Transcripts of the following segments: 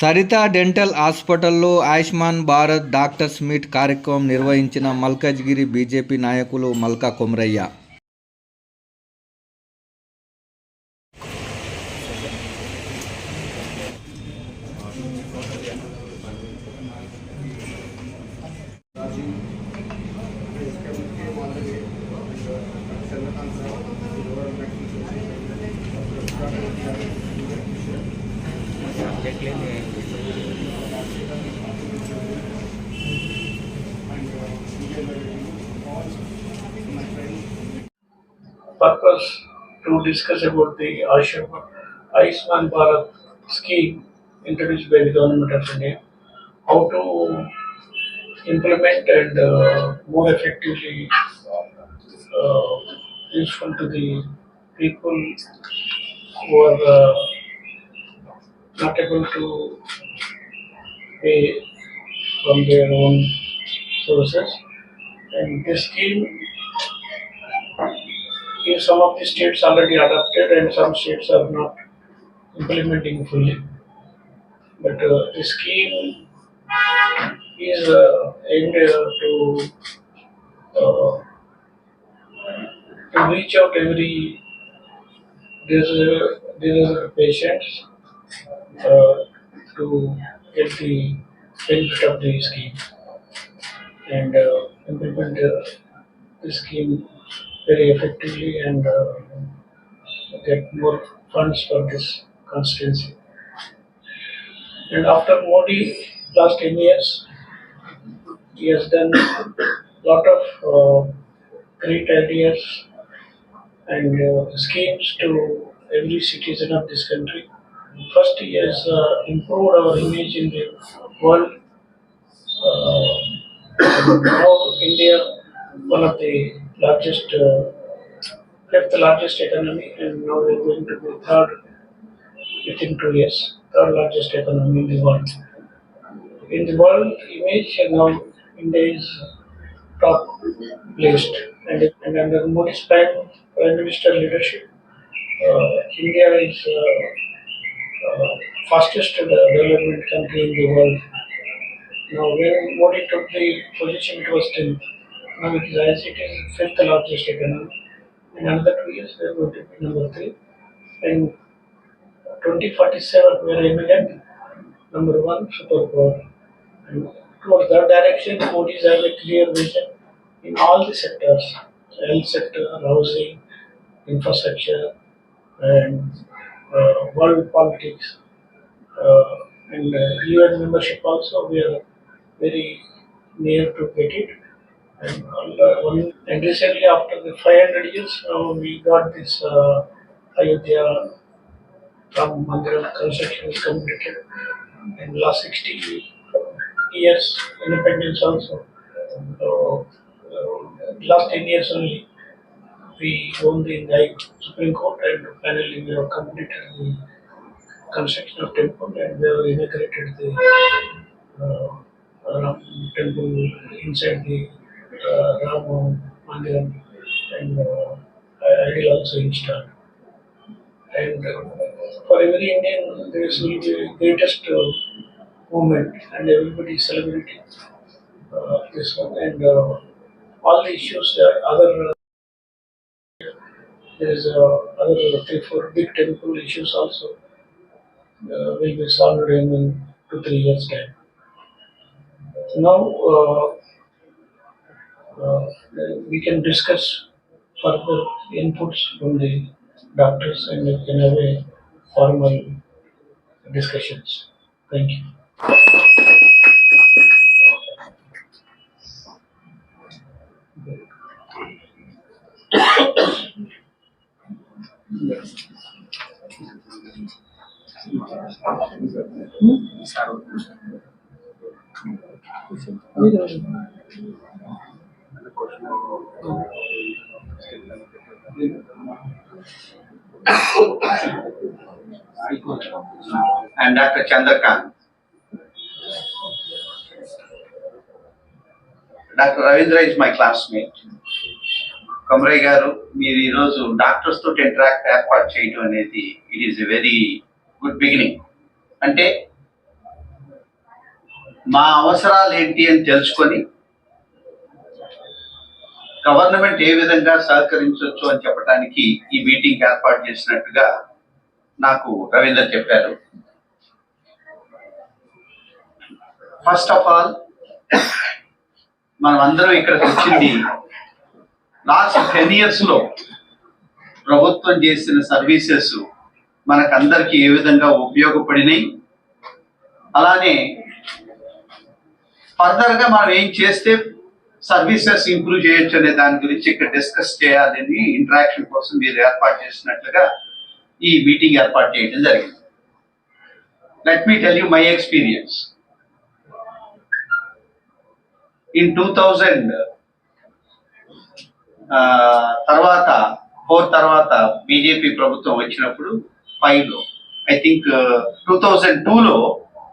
Saritha dental హాస్పిటల్లో Ayushman Bharat doctors meet కార్యక్రమం నిర్వహించిన మల్కజ్గిరి బీజేపీ నాయకులు Malka Komaraiah. Purpose to discuss about the Ayushman, Ayushman Bharat scheme introduced by the government of India, how to implement and uh, more effectively uh, useful to the people who are uh, not able to pay from their own sources. And this scheme some of the states already adopted and some states are not implementing fully. But uh, the scheme is uh, aimed uh, to uh, to reach out every deserving deserving patients uh, to get the benefit of the scheme and uh, implement uh, the scheme very effectively and uh, get more funds for this constituency. And after Modi, last 10 years, he has done a lot of uh, great ideas and uh, schemes to every citizen of this country. First, he has uh, improved our image in the world. Uh, now, India, one of the largest, uh, fifth largest economy, and now we're going to be third within two years, third largest economy in the world. In the world image, now India is top placed, and, and under Modi's prime, prime minister leadership, uh, India is uh, uh, fastest development country in the world. Now, when Modi took the position, it was 10th. Now it is as it is fifth largest economy. In another two years, we are going to be number three. In 2047, we are aiming at number one superpower. And towards that direction, Modi has a clear vision in all the sectors health sector, housing, infrastructure, and uh, world politics. Uh, and uh, UN membership also, we are very near to get it. And, uh, one, and recently, after the 500 years, uh, we got this uh, Ayodhya Ram construction is completed. And last 60 years, independence also. So, uh, last 10 years only, we won the Supreme Court and finally we have completed the construction of temple and we have inaugurated the uh, Ram temple inside the uh, Ram Mandiram and uh, I will also installed. And for every Indian, this will be the greatest uh, moment and everybody is celebrating uh, this one and uh, all the issues, other there is other three, four big temple issues also will be solved in, two, three years time. Now Uh, we can discuss further inputs from the doctors and we can have a formal discussions. Thank you. Hmm? And Dr. Chandrakant. Doctor Ravindra is my classmate Kamaraiah garu మీరు ఈరోజు doctors తోటి interact ఏర్పాటు చేయడం అనేది it is a very good beginning అంటే మా అవసరాలు ఏంటి అని తెలుసుకొని గవర్నమెంట్ ఏ విధంగా సహకరించవచ్చు అని చెప్పడానికి ఈ మీటింగ్ ఏర్పాటు చేసినట్టుగా నాకు రవీందర్ చెప్పారు. ఫస్ట్ ఆఫ్ ఆల్ మనం అందరం ఇక్కడికి వచ్చింది లాస్ట్ టెన్ ఇయర్స్లో ప్రభుత్వం చేసిన సర్వీసెస్ మనకందరికీ ఏ విధంగా ఉపయోగపడినాయి. అలానే ఫర్దర్గా మనం ఏం చేస్తే సర్వీసెస్ ఇంప్రూవ్ చేయొచ్చు అనే దాని గురించి ఇక్కడ డిస్కస్ చేయాలని ఇంటరాక్షన్ కోసం మీరు ఏర్పాటు చేసినట్లుగా ఈ మీటింగ్ ఏర్పాటు చేయడం జరిగింది. Let me tell you my experience in two thousand తర్వాత ఫోర్ తర్వాత బీజేపీ ప్రభుత్వం వచ్చినప్పుడు ఫైవ్లో ఐ థింక్ టూ థౌజండ్ టూలో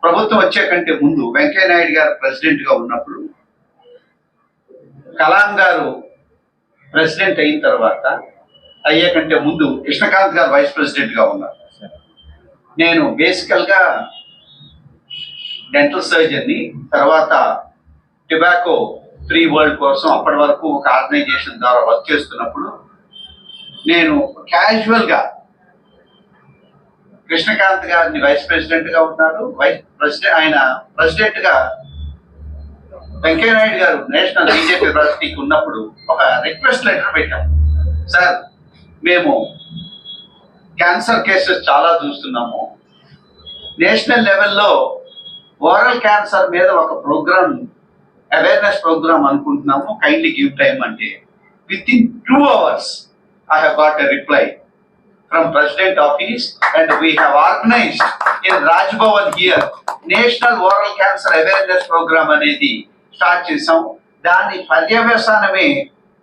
ప్రభుత్వం వచ్చే కంటే ముందు వెంకయ్య నాయుడు గారు ప్రెసిడెంట్గా ఉన్నప్పుడు కలాం గారు ప్రెసిడెంట్ అయిన తర్వాత అయ్యే కంటే ముందు కృష్ణకాంత్ గారు వైస్ ప్రెసిడెంట్గా ఉన్నారు. నేను బేసికల్గా డెంటల్ సర్జన్ని తర్వాత టొబాకో ఫ్రీ వరల్డ్ కోసం అప్పటి వరకు ఒక ఆర్గనైజేషన్ ద్వారా వర్క్ చేస్తున్నప్పుడు నేను క్యాజువల్గా కృష్ణకాంత్ గారిని వైస్ ప్రెసిడెంట్గా ఉన్నాడు. ఉన్నారు వైస్ ప్రెసిడెంట్ ఆయన ప్రెసిడెంట్గా వెంకయ్యనాయుడు వెంకయ్య నాయుడు గారు నేషనల్ బీజేపీ యూనివర్సిటీకి ఉన్నప్పుడు ఒక రిక్వెస్ట్ లెటర్ పెట్టాం. సార్ మేము క్యాన్సర్ కేసెస్ చాలా చూస్తున్నాము. నేషనల్ లెవెల్లో ఓరల్ క్యాన్సర్ మీద ఒక ప్రోగ్రామ్ అవేర్నెస్ ప్రోగ్రామ్ అనుకుంటున్నాము. కైండ్లీ గివ్ టైమ్ అంటే within two hours I have got a reply from president office and we organised in in Raj Bhavan national oral cancer awareness programme అనేది start చేసాం దాని పర్యవసానమే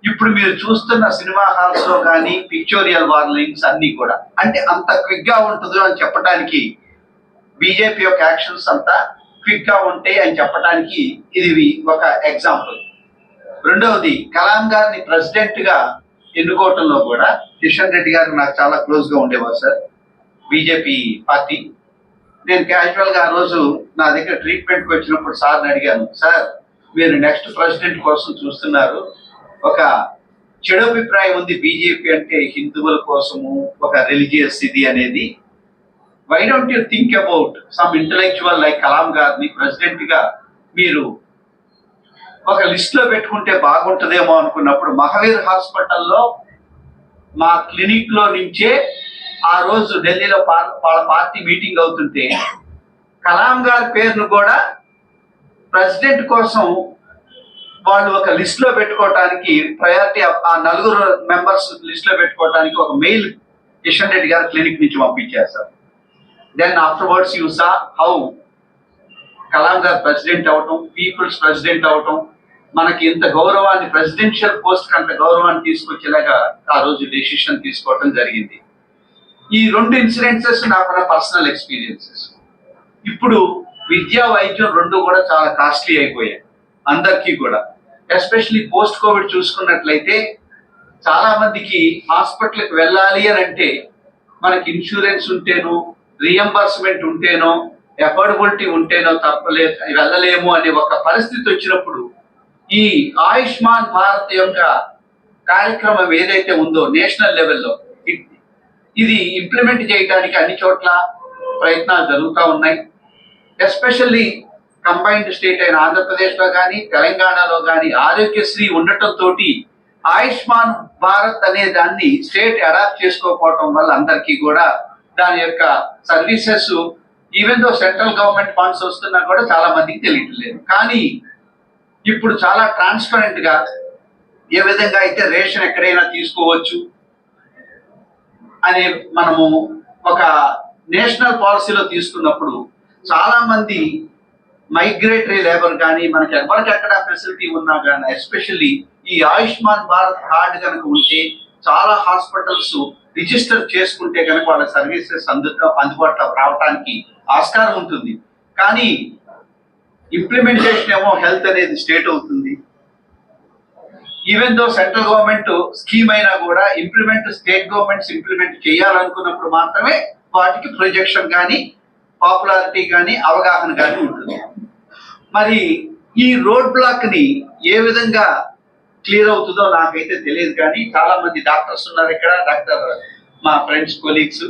ఇప్పుడు మీరు చూస్తున్న సినిమా హాల్స్లో కానీ పిక్చోరియల్ వార్లింగ్స్ అన్ని కూడా. అంటే అంత క్విక్గా ఉంటుందో అని చెప్పడానికి బీజేపీ యొక్క యాక్షన్స్ అంతా క్విక్గా ఉంటాయి అని చెప్పడానికి ఇది ఒక ఎగ్జాంపుల్. రెండవది కలాం గారిని ప్రెసిడెంట్గా ఎన్నుకోవటంలో కూడా కిషన్ రెడ్డి గారు నాకు చాలా క్లోజ్గా ఉండేవారు సార్. BJP party. నేను క్యాజువల్గా ఆ రోజు నా దగ్గర ట్రీట్మెంట్కి వచ్చినప్పుడు సార్ని అడిగాను సార్ మీరు నెక్స్ట్ ప్రెసిడెంట్ కోసం చూస్తున్నారు. ఒక చెడు అభిప్రాయం ఉంది బీజేపీ అంటే హిందువుల కోసము ఒక రిలీజియస్ ఇది అనేది. Why don't you think about some intellectual like Kalam గారిని ప్రెసిడెంట్గా మీరు ఒక లిస్ట్లో పెట్టుకుంటే బాగుంటుందేమో అనుకున్నప్పుడు మహావీర్ హాస్పిటల్లో మా క్లినిక్లో నుంచే ఆ రోజు ఢిల్లీలో వాళ్ళ పార్టీ మీటింగ్ అవుతుంటే కలాం గారి పేరును కూడా ప్రెసిడెంట్ కోసం వాళ్ళు ఒక లిస్ట్లో పెట్టుకోవటానికి ప్రయారిటీ ఆ నలుగురు మెంబర్స్ లిస్ట్లో పెట్టుకోవటానికి ఒక మెయిల్ కిషన్ రెడ్డి గారు క్లినిక్ నుంచి పంపించారు sir. Then afterwards you saw how Kalam garu president అవటం పీపుల్స్ ప్రెసిడెంట్ అవటం మనకి ఇంత గౌరవాన్ని ప్రెసిడెన్షియల్ పోస్ట్ అంత గౌరవాన్ని తీసుకొచ్చేలాగా ఆ రోజు డెసిషన్ తీసుకోవటం జరిగింది. ఈ రెండు ఇన్సిడెన్సెస్ నాకున్న పర్సనల్ ఎక్స్పీరియన్సెస్ ఇప్పుడు విద్యా వైద్యం రెండు కూడా చాలా కాస్ట్లీ అయిపోయాయి. అందరికీ కూడా. ఎస్పెషలీ పోస్ట్ కోవిడ్ చూసుకున్నట్లయితే చాలా మందికి హాస్పిటల్కి వెళ్ళాలి అని అంటే మనకి ఇన్సూరెన్స్ ఉంటేనో రియంబర్స్మెంట్ ఉంటేనో ఎఫోర్డబిలిటీ ఉంటేనో తప్పలే వెళ్ళలేము అనే ఒక పరిస్థితి వచ్చినప్పుడు ఈ ఆయుష్మాన్ భారత్ యొక్క కార్యక్రమం ఏదైతే ఉందో నేషనల్ లెవెల్లో ఇది ఇంప్లిమెంట్ చేయడానికి అన్ని చోట్ల ప్రయత్నాలు జరుగుతూ ఉన్నాయి. ఎస్పెషల్లీ కంబైన్డ్ స్టేట్ అయిన ఆంధ్రప్రదేశ్లో కానీ తెలంగాణలో కానీ ఆరోగ్యశ్రీ ఉండటంతో ఆయుష్మాన్ భారత్ అనే దాన్ని స్టేట్ అడాప్ట్ చేసుకోకపోవటం వల్ల అందరికీ కూడా దాని యొక్క services even though central government funds వస్తున్నా కూడా చాలా మందికి తెలియట్లేదు కానీ ఇప్పుడు చాలా ట్రాన్స్పరెంట్గా ఏ విధంగా అయితే రేషన్ ఎక్కడైనా తీసుకోవచ్చు అనే మనము ఒక నేషనల్ పాలసీలో తీసుకున్నప్పుడు చాలా మంది మైగ్రేటరీ లేబర్ కానీ మనకి ఎవరికి ఎక్కడ ఫెసిలిటీ ఉన్నా కానీ ఎస్పెషల్లీ ఈ ఆయుష్మాన్ భారత్ కార్డు కనుక ఉంటే చాలా హాస్పిటల్స్ రిజిస్టర్ చేసుకుంటే కనుక వాళ్ళ సర్వీసెస్ అందు అందుబాటులో రావడానికి ఆస్కారం ఉంటుంది. కానీ ఇంప్లిమెంటేషన్ ఏమో హెల్త్ అనేది స్టేట్ అవుతుంది. Even though central government scheme అయినా కూడా ఇంప్లిమెంట్ స్టేట్ గవర్నమెంట్స్ ఇంప్లిమెంట్ చేయాలనుకున్నప్పుడు మాత్రమే వాటికి ప్రొజెక్షన్ కానీ పాపులారిటీ కానీ అవగాహన కానీ ఉంటుంది. మరి ఈ రోడ్ బ్లాక్ని ఏ విధంగా క్లియర్ అవుతుందో నాకైతే తెలియదు కానీ చాలా మంది డాక్టర్స్ ఉన్నారు ఇక్కడ డాక్టర్ మా ఫ్రెండ్స్ కొలీగ్స్.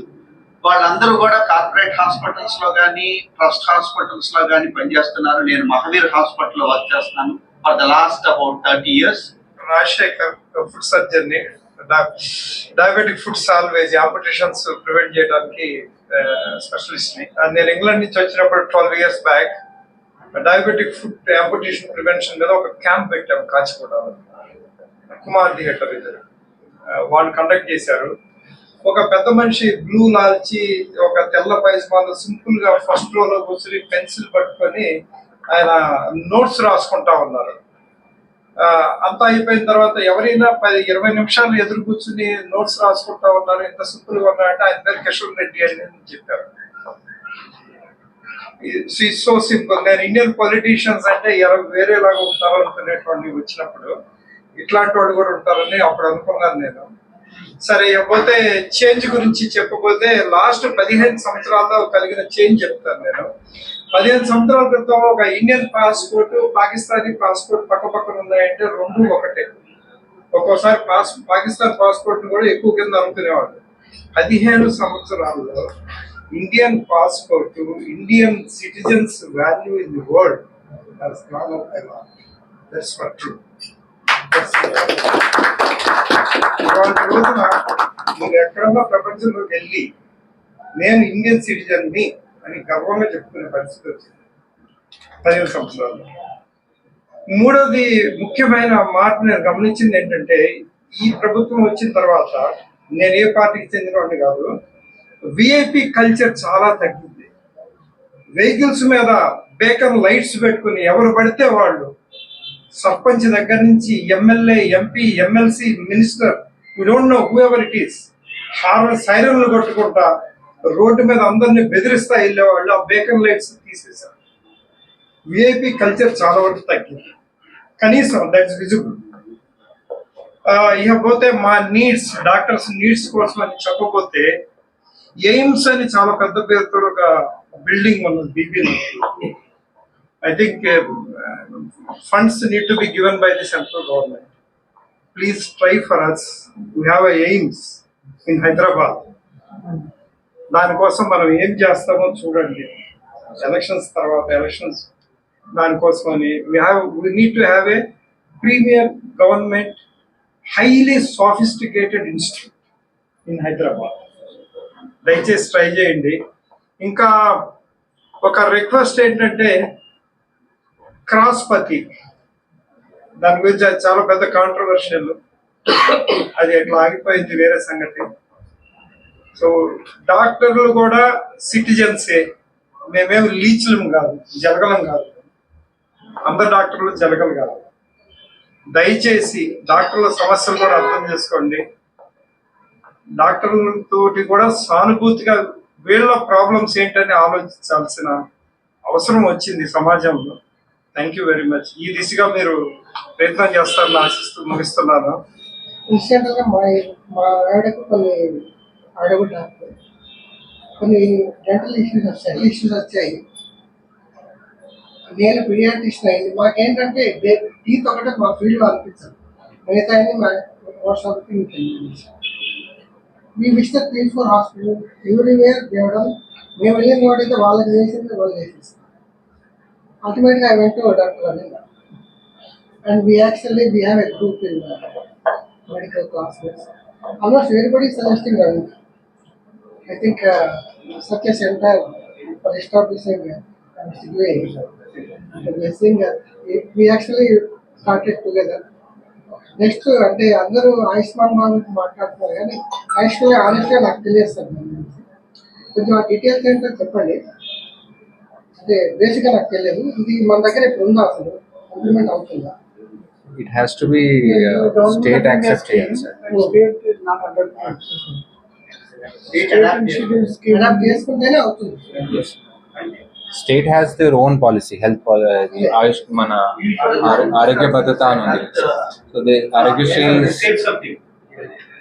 వాళ్ళందరూ కూడా కార్పొరేట్ హాస్పిటల్స్లో కానీ ట్రస్ట్ హాస్పిటల్స్లో కానీ పనిచేస్తున్నారు. నేను మహావీర్ హాస్పిటల్లో వర్క్ చేస్తున్నాను. For the last about thirty years Rajasekhar foot సర్జన్ని diabetic foot always amputations prevent చేయడానికి స్పెషలిస్ట్ని. నేను ఇంగ్లాండ్ నుంచి వచ్చినప్పుడు twelve years back diabetic foot amputation prevention మీద ఒక క్యాంప్ పెట్టాము కాచిగూడలో కుమార్ థియేటర్ ఇది. వాళ్ళు కండక్ట్ చేశారు. ఒక పెద్ద మనిషి బ్లూ లాల్చి ఒక తెల్ల పైజమాలో సింపుల్గా ఫస్ట్ రోలో కూర్చుని పెన్సిల్ పట్టుకొని ఆయన నోట్స్ రాసుకుంటా ఉన్నారు. అంతా అయిపోయిన తర్వాత ఎవరైనా పది ఇరవై నిమిషాలు ఎదురు కూర్చుని నోట్స్ రాసుకుంటా ఉన్నారు ఇంత సింపుల్ ఉన్నారంటే ఆయన పేరు కిషోర్ రెడ్డి అని చెప్పారు. సో సింపుల్ నేను ఇండియన్ పొలిటీషియన్స్ అంటే ఎవరు వేరేలాగా ఉంటారు అనుకునేటువంటి వచ్చినప్పుడు ఇట్లాంటి వాళ్ళు కూడా ఉంటారని అప్పుడు అనుకున్నాను నేను. సరే ఇకపోతే చేంజ్ గురించి చెప్పబోతే లాస్ట్ పదిహేను సంవత్సరాల్లో కలిగిన చేంజ్ చెప్తాను నేను. పదిహేను సంవత్సరాల క్రితం ఒక ఇండియన్ పాస్పోర్ట్ పాకిస్తానీ పాస్పోర్ట్ పక్క పక్కన ఉన్నాయంటే రెండు ఒకటే. ఒక్కోసారి పాస్ పాకిస్తాన్ పాస్పోర్ట్ కూడా ఎక్కువ కింద అనుకునేవాళ్ళు పదిహేను సంవత్సరాల్లో Indian passport Indian citizens value in the world. That's for true ఇవాళ రోజున మీరు ఎక్కడన్నా ప్రపంచంలోకి వెళ్ళి నేను ఇండియన్ సిటిజన్ని అని గర్వంగా చెప్పుకునే పరిస్థితి వచ్చింది పదిహేను సంవత్సరాలు మూడోది ముఖ్యమైన మార్పు నేను గమనించింది ఏంటంటే ఈ ప్రభుత్వం వచ్చిన తర్వాత నేను ఏ పార్టీకి చెందినవాడిని కాదు విఐపి కల్చర్ చాలా తగ్గింది. వెహికల్స్ మీద బేకర్ లైట్స్ పెట్టుకుని ఎవరు పడితే వాళ్ళు సర్పంచ్ దగ్గర నుంచి MLA MP MLC minister you don't know whoever it is horn సైరన్లు కొట్టుకుంటా రోడ్డు మీద అందరిని బెదిరిస్తా వెళ్ళేవాళ్ళు ఆ బేకన్ లైట్స్ తీసేశారు. విఐపి కల్చర్ చాలా వరకు తగ్గింది. కనీసం దట్స్ విజిబుల్ ఇకపోతే మా నీడ్స్ డాక్టర్స్ నీడ్స్ కోసం అని చెప్పబోతే ఎయిమ్స్ అని చాలా పెద్ద పేరుతో ఒక బిల్డింగ్ ఉన్నది బీబీలో I think funds need to be given by the central government please try for us we have AIIMS in Hyderabad. దానికోసం మనం ఏం చేస్తామో చూడండి. ఎలక్షన్స్ తర్వాత ఎలక్షన్స్ దానికోసమని we have we need to have a premier government highly sophisticated institute in Hyderabad దయచేసి try చేయండి. ఇంకా ఒక రిక్వెస్ట్ ఏంటంటే క్రాస్పతి దాని గురించి అది చాలా పెద్ద కాంట్రవర్షియల్ అది ఎట్లా ఆగిపోయింది వేరే సంగతి. సో డాక్టర్లు కూడా సిటిజన్సే. మేమేం లీచులం కాదు జలగలం కాదు. అందరు డాక్టర్లు జలగలు కాదు. దయచేసి డాక్టర్ల సమస్యలు కూడా అర్థం చేసుకోండి. డాక్టర్లతోటి కూడా సానుభూతిగా వీళ్ళ ప్రాబ్లమ్స్ ఏంటని ఆలోచించాల్సిన అవసరం వచ్చింది సమాజంలో. థ్యాంక్ యూ వెరీ మచ్ ఈ దిశగా మీరు ప్రయత్నం చేస్తారని ఆశిస్తూ ముగిస్తున్నాను. మా మా ఆవిడకు కొన్ని ఆవిడ డాక్టర్ కొన్ని డెంటల్ ఇష్యూస్ వచ్చాయి. ఇష్యూస్ వచ్చాయి. నేను పీడియాట్రిషన్ అయింది మాకేంటంటే టీత్ ఒకటే మా ఫీల్డ్లో అనిపించదు. మిగతా అయింది మా most of me visit three four hospital everywhere దేవడం మేము వెళ్ళిన వాడైతే వాళ్ళకి చేసింది వాళ్ళు చేసేస్తాం అల్టిమేట్గా I went doctor Ravindra and we actually we have a group in uh, medical classes. Almost everybody is. I think uh, such a center for establishing uh, way. And we are seeing that if we actually started together. Next అంటే అందరూ ఆయుష్మాన్ భారత్ మాట్లాడుతున్నారు కానీ actually ఆనెస్ట్గా నాకు sir గురించి. కొంచెం ఆ details ఏంటో చెప్పండి అంటే బేసిక్గా నాకు తెలియదు ఇది మన దగ్గర ఇప్పుడు ఉందా అసలు ఇంప్లిమెంట్ అవుతుందా It has to be uh, state accepted. sir. State is not under adopt చేసుకుంటేనే అవుతుంది State has their own policy, health policy. Ayush, మన ఆరో- ఆరోగ్య భద్రత అని ఉంది. So the Aarogyasri is State something.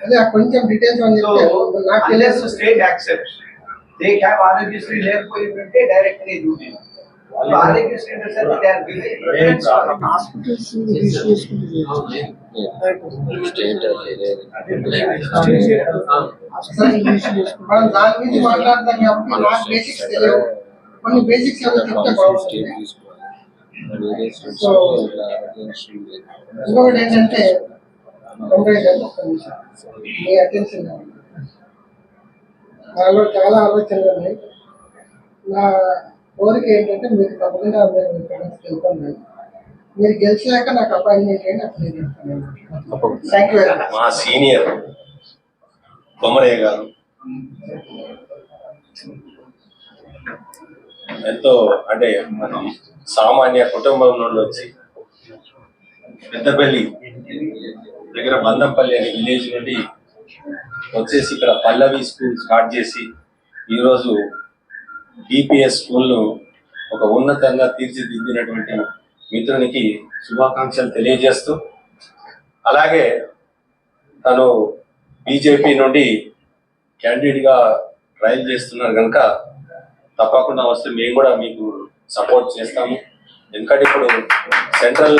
అదే ఆ కొంచెం డీటెయిల్స్ అని So, చెప్తే నాకు unless the తెలియదు state accepts, they have obviously లేకపోయిందంటే డైరెక్ట్గా ఇది మనం దాని గురించి మాట్లాడతాం కాబట్టి నాకు బేసిక్స్ తెలియవు కొన్ని బేసిక్స్ ఏమైనా చెప్తే బాగుంటుంది సో ఇంకొకటి ఏంటంటే వెంకయ్య గారు, ఒక్క నిమిషం. మీ అటెన్షన్ కావాలి. నాలో చాలా ఆలోచనలు ఉన్నాయి నా కోరిక ఏంటంటే మీరు తప్పకుండా మీరు వెళ్తున్నాను మీరు గెలిచాక నాకు అపాయింట్మెంట్ చేయండి అప్పుడు నేను చెప్తాను థ్యాంక్ యూ మా సీనియర్ కొమరయ్య గారు ఎంతో అంటే మన సామాన్య కుటుంబం నుండి వచ్చి పెద్దపల్లి దగ్గర బందంపల్లి అనే విలేజ్ నుండి వచ్చేసి ఇక్కడ పల్లవి స్కూల్ స్టార్ట్ చేసి ఈరోజు డిపిఎస్ స్కూల్ను ఒక ఉన్నతంగా తీర్చిదిద్దినటువంటి మిత్రునికి శుభాకాంక్షలు తెలియజేస్తూ అలాగే తను బీజేపీ నుండి క్యాండిడేట్గా ట్రయల్ చేస్తున్నారు కనుక తప్పకుండా వస్తే మేము కూడా మీకు సపోర్ట్ చేస్తాము. ఎందుకంటే ఇప్పుడు సెంట్రల్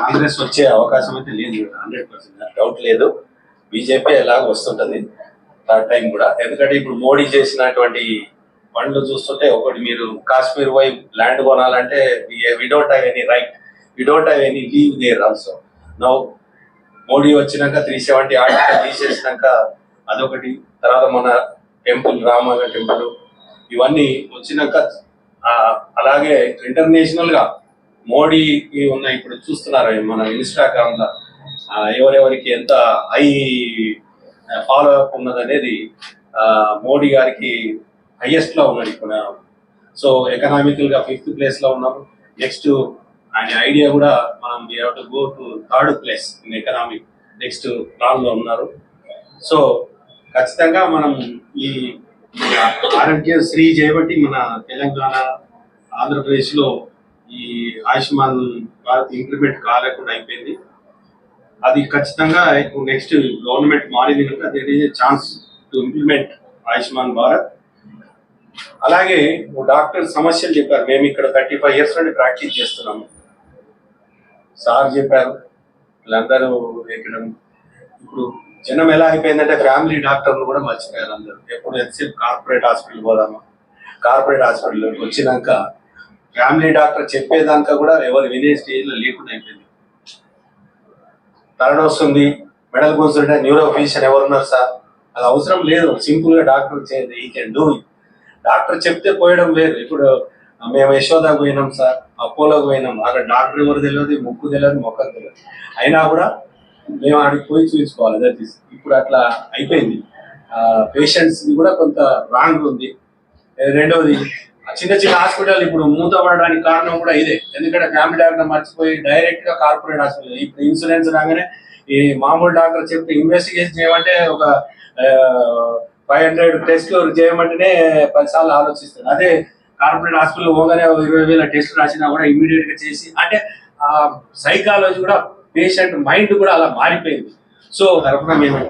కాంగ్రెస్ వచ్చే అవకాశం అయితే లేదు హండ్రెడ్ పర్సెంట్ డౌట్ లేదు. బీజేపీ ఎలాగ వస్తుంటుంది థర్డ్ టైం కూడా. ఎందుకంటే ఇప్పుడు మోడీ చేసినటువంటి పండ్లు చూస్తుంటే ఒకటి మీరు కాశ్మీర్ పోయి ల్యాండ్ కొనాలంటే we don't have any right we don't have any leave there also now Modi వచ్చినాక త్రీ సెవెంటీ ఆర్టికల్ తీసేసినాక అదొకటి. తర్వాత మన టెంపుల్ రామాయ టెంపుల్ ఇవన్నీ వచ్చినాక అలాగే ఇంటర్నేషనల్గా మోడీకి ఉన్న ఇప్పుడు చూస్తున్నారు మన ఇన్స్టాగ్రామ్లో ఎవరెవరికి ఎంత హై ఫాలో అప్ ఉన్నది అనేది మోడీ గారికి హైయెస్ట్లో ఉన్నాడు ఇప్పుడు సో ఎకనామికల్గా ఫిఫ్త్ ప్లేస్లో ఉన్నాము. నెక్స్ట్ ఆయన ఐడియా కూడా మనం to go to third place in economic next ప్లాన్లో లో ఉన్నారు. సో ఖచ్చితంగా మనం ఈ ఆరోగ్యశ్రీ చేయబట్టి మన తెలంగాణ ఆంధ్రప్రదేశ్లో ఈ ఆయుష్మాన్ భారత్ ఇంప్లిమెంట్ కాలేకుండా అయిపోయింది. అది ఖచ్చితంగా ఇప్పుడు నెక్స్ట్ గవర్నమెంట్ మారింది కనుక there is chance to implement Ayushman Bharat. అలాగే డాక్టర్ సమస్యలు చెప్పారు. మేము ఇక్కడ థర్టీ ఫైవ్ ఇయర్స్ నుండి ప్రాక్టీస్ చేస్తున్నాము. సార్ చెప్పారు. వీళ్ళందరూ ఇక్కడ ఇప్పుడు జనం ఎలా అయిపోయిందంటే ఫ్యామిలీ డాక్టర్లు కూడా మర్చిపోయారు అందరూ. ఎప్పుడు ఎంతసేపు కార్పొరేట్ హాస్పిటల్ పోదామా కార్పొరేట్ హాస్పిటల్ వచ్చినాక ఫ్యామిలీ డాక్టర్ చెప్పేదాకా కూడా ఎవరు వినే స్టేజ్లో లేకుండా అయిపోయింది. తలన వస్తుంది మెడల్ కూర్చుంటే న్యూరో ఫిజిషియన్ ఎవరున్నారు సార్? అది అవసరం లేదు. సింపుల్గా డాక్టర్ చేయండి ఈ కెన్ డూ డాక్టర్ చెప్తే పోయడం వేరు. ఇప్పుడు మేము యశోదాకు పోయినాం సార్ అపోలోకి పోయినాం. అక్కడ డాక్టర్ ఎవరు తెలియదు ముక్కు తెలియదు మొక్కలు తెలియదు అయినా కూడా మేము ఆడికి పోయి చూపించుకోవాలి దట్ ఈస్ ఇప్పుడు అట్లా అయిపోయింది. పేషెంట్స్ కూడా కొంత రాంగ్ ఉంది. రెండవది చిన్న చిన్న హాస్పిటల్ ఇప్పుడు మూతపడడానికి కారణం కూడా ఇదే. ఎందుకంటే ఫ్యామిలీ డాక్టర్ మర్చిపోయి డైరెక్ట్గా కార్పొరేట్ హాస్పిటల్. ఇప్పుడు ఇన్సూరెన్స్ రాగానే ఈ మామూలు డాక్టర్ చెప్తే ఇన్వెస్టిగేషన్ చేయమంటే ఒక ఫైవ్ హండ్రెడ్ టెస్ట్లు చేయమంటేనే పది సార్లు ఆలోచిస్తారు. అదే కార్పొరేట్ హాస్పిటల్ పోగానే ఇరవై వేల టెస్ట్ రాసినా కూడా ఇమీడియట్గా చేసి అంటే ఆ సైకాలజీ కూడా పేషెంట్ మైండ్ కూడా అలా మారిపోయింది. సో తరఫున మేము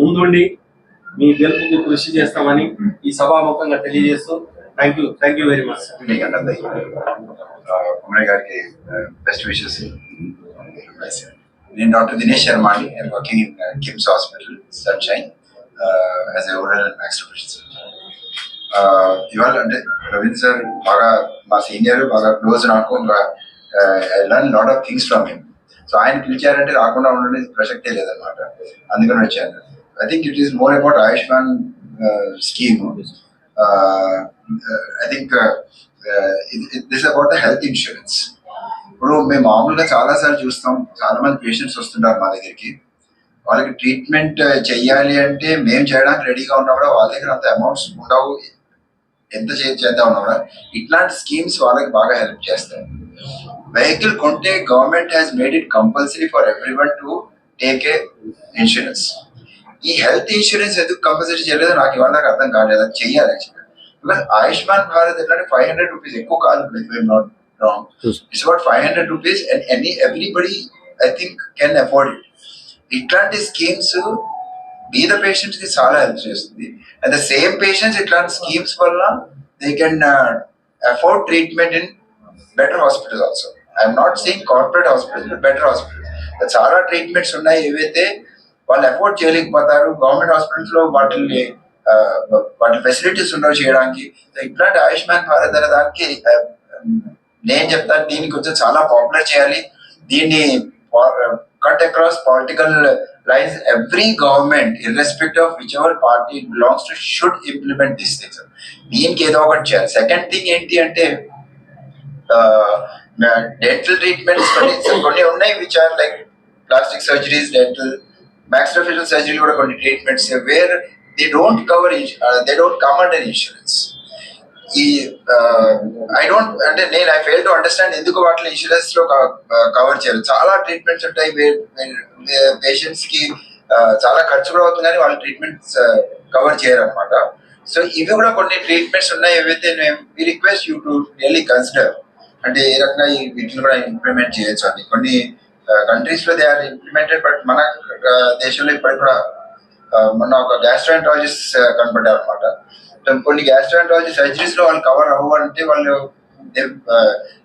ముందుండి మీ గెలుపుకు కృషి చేస్తామని ఈ సభాముఖంగా తెలియజేస్తూ thank you thank you very much. మీకందరికీ గారికి బెస్ట్ విషెస్ నేను డాక్టర్ దినేష్ శర్మ అండి. Working in KIMS hospital sunshine as a oral and max ఇవాళ అంటే రవీంద్ర సార్ బాగా మా సీనియర్ బాగా క్లోజ్ నాకు I learn lot of things from him so ఆయన పిలిచారంటే రాకుండా ఉండడం ప్రసక్తే లేదనమాట అందుకని వచ్చాను. I think it is more about Ayushman scheme I think this about the health insurance ఇప్పుడు మేము మామూలుగా చాలా సార్లు చూస్తాం చాలా మంది పేషెంట్స్ వస్తుంటారు మా దగ్గరికి. వాళ్ళకి ట్రీట్మెంట్ చెయ్యాలి అంటే మేము చేయడానికి రెడీగా ఉన్నా కూడా వాళ్ళ దగ్గర అంత అమౌంట్స్ ఉండవు. ఎంత చేద్దాం ఉన్నా కూడా ఇట్లాంటి స్కీమ్స్ వాళ్ళకి బాగా హెల్ప్ చేస్తాయి. వెహికల్ కొంటే government has made it compulsory for every one to take a insurance ఈ హెల్త్ ఇన్సూరెన్స్ ఎందుకు కంపల్సరీ చేయలేదో నాకు ఇవాళ నాకు అర్థం కాలేదు. అది చెయ్యాలి యాక్చువల్గా బికాస్ ఆయుష్మాన్ భారత్ ఎట్లా ఫైవ్ హండ్రెడ్ రూపీస్ ఎక్కువ కాదు not wrong it's about five hundred rupees and any everybody I think can afford it ఇట్లాంటి స్కీమ్స్ బీద పేషెంట్స్కి చాలా హెల్ప్ చేస్తుంది. అండ్ ద సేమ్ పేషెంట్స్ ఇట్లాంటి స్కీమ్స్ వల్ల they can afford treatment in better hospitals also I'm not seeing corporate hospitals better hospitals చాలా treatments ఉన్నాయి. ఏవైతే వాళ్ళు అఫోర్డ్ చేయలేకపోతారు గవర్నమెంట్ హాస్పిటల్స్లో వాటిని uh, వాటి ఫెసిలిటీస్ ఉండవు చేయడానికి. ఇట్లాంటి ఆయుష్మాన్ భారత్ అనే దానికి uh, నేను చెప్తాను దీన్ని కొంచెం చాలా పాపులర్ చేయాలి. దీన్ని uh, cut across political lines every government irrespective of which ever party belongs to should implement this things దీనికి ఏదో ఒకటి చేయాలి సెకండ్ థింగ్ ఏంటి అంటే డెంటల్ ట్రీట్మెంట్స్ కొన్ని కొన్ని ఉన్నాయి which are like plastic surgeries dental maxillofacial surgery కూడా కొన్ని treatments where they don't cover they don't come under insurance ఈ ఐ డోంట్ అంటే నేను ఐ ఫెయిల్ టు అండర్స్టాండ్ ఎందుకు వాటిని ఇన్సూరెన్స్లో కవర్ చేయాలి చాలా ట్రీట్మెంట్స్ ఉంటాయి. పేషెంట్స్కి చాలా ఖర్చు కూడా అవుతుంది కానీ వాళ్ళ ట్రీట్మెంట్స్ కవర్ చేయరు అనమాట సో ఇవి కూడా కొన్ని ట్రీట్మెంట్స్ ఉన్నాయి. ఏవైతే we request you to really consider అంటే ఏ రకంగా ఈ వీటిని కూడా ఇంప్లిమెంట్ చేయొచ్చు అని. కొన్ని కంట్రీస్లో దే ఆర్ ఇంప్లిమెంటెడ్ బట్ మన దేశంలో ఇప్పటికి కూడా మొన్న ఒక గ్యాస్ట్రాంటాలజిస్ట్ కనబడ్డారు అనమాట కొన్ని గ్యాస్ట్రాంటాలజీ సర్జరీస్లో వాళ్ళు కవర్ అవ్వాలంటే వాళ్ళు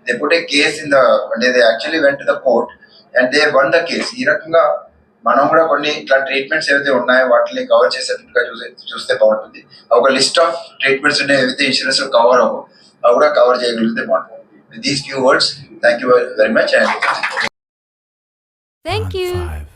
they put a case in the అంటే they actually went the court and they won the case ఈ రకంగా మనం కూడా కొన్ని ఇట్లా ట్రీట్మెంట్స్ ఏవైతే ఉన్నాయో వాటిని కవర్ చేసేట్టుగా చూసే చూస్తే బాగుంటుంది. ఒక లిస్ట్ ఆఫ్ ట్రీట్మెంట్స్ ఉన్నాయి ఏవైతే ఇన్సూరెన్స్ కవర్ అవ్వవు అవి కూడా కవర్ చేయగలిగితే బాగుంటుంది. These few words thank you very much and Thank you.